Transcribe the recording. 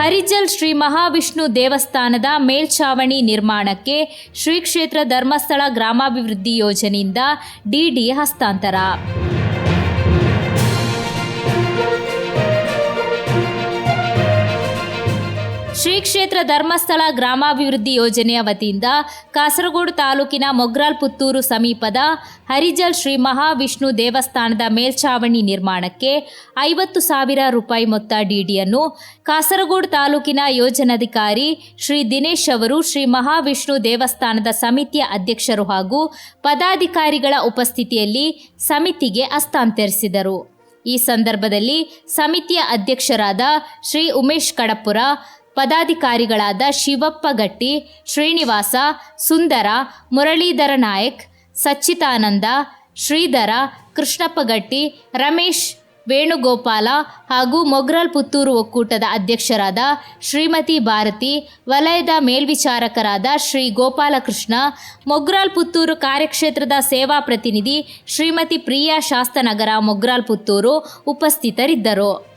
ಹರಿಜಲ್ ಶ್ರೀ ಮಹಾವಿಷ್ಣು ದೇವಸ್ಥಾನದ ಮೇಲ್ಛಾವಣಿ ನಿರ್ಮಾಣಕ್ಕೆ ಶ್ರೀ ಕ್ಷೇತ್ರ ಧರ್ಮಸ್ಥಳ ಗ್ರಾಮಾಭಿವೃದ್ಧಿ ಯೋಜನೆಯಿಂದ ಡಿಡಿ ಹಸ್ತಾಂತರ. ಶ್ರೀ ಕ್ಷೇತ್ರ ಧರ್ಮಸ್ಥಳ ಗ್ರಾಮಾಭಿವೃದ್ಧಿ ಯೋಜನೆಯ ವತಿಯಿಂದ ಕಾಸರಗೋಡು ತಾಲೂಕಿನ ಮೊಗ್ರಾಲ್ ಪುತ್ತೂರು ಸಮೀಪದ ಹರಿಜಲ್ ಶ್ರೀ ಮಹಾವಿಷ್ಣು ದೇವಸ್ಥಾನದ ಮೇಲ್ಛಾವಣಿ ನಿರ್ಮಾಣಕ್ಕೆ ಐವತ್ತು ಸಾವಿರ ರೂಪಾಯಿ ಮೊತ್ತ ಡಿಡಿಯನ್ನು ಕಾಸರಗೋಡು ತಾಲೂಕಿನ ಯೋಜನಾಧಿಕಾರಿ ಶ್ರೀ ದಿನೇಶ್ ಅವರು ಶ್ರೀ ಮಹಾವಿಷ್ಣು ದೇವಸ್ಥಾನದ ಸಮಿತಿಯ ಅಧ್ಯಕ್ಷರು ಹಾಗೂ ಪದಾಧಿಕಾರಿಗಳ ಉಪಸ್ಥಿತಿಯಲ್ಲಿ ಸಮಿತಿಗೆ ಹಸ್ತಾಂತರಿಸಿದರು. ಈ ಸಂದರ್ಭದಲ್ಲಿ ಸಮಿತಿಯ ಅಧ್ಯಕ್ಷರಾದ ಶ್ರೀ ಉಮೇಶ್ ಕಡಪುರ ಪದಾಧಿಕಾರಿಗಳಾದ ಶಿವಪ್ಪ ಗಟ್ಟಿ, ಶ್ರೀನಿವಾಸ, ಸುಂದರ, ಮುರಳೀಧರ ನಾಯಕ್ ಸಚ್ಚಿತಾನಂದ ಶ್ರೀಧರ, ಕೃಷ್ಣಪ್ಪ ಗಟ್ಟಿ, ರಮೇಶ್, ವೇಣುಗೋಪಾಲ ಹಾಗೂ ಮೊಗ್ರಲ್ ಪುತ್ತೂರು ಒಕ್ಕೂಟದ ಅಧ್ಯಕ್ಷರಾದ ಶ್ರೀಮತಿ ಭಾರತಿ, ವಲಯದ ಮೇಲ್ವಿಚಾರಕರಾದ ಶ್ರೀ ಗೋಪಾಲಕೃಷ್ಣ, ಮೊಗ್ರಾಲ್ ಪುತ್ತೂರು ಕಾರ್ಯಕ್ಷೇತ್ರದ ಸೇವಾ ಪ್ರತಿನಿಧಿ ಶ್ರೀಮತಿ ಪ್ರಿಯಾ ಶಾಸ್ತನಗರ ಮೊಗ್ರಾಲ್ ಪುತ್ತೂರು ಉಪಸ್ಥಿತರಿದ್ದರು.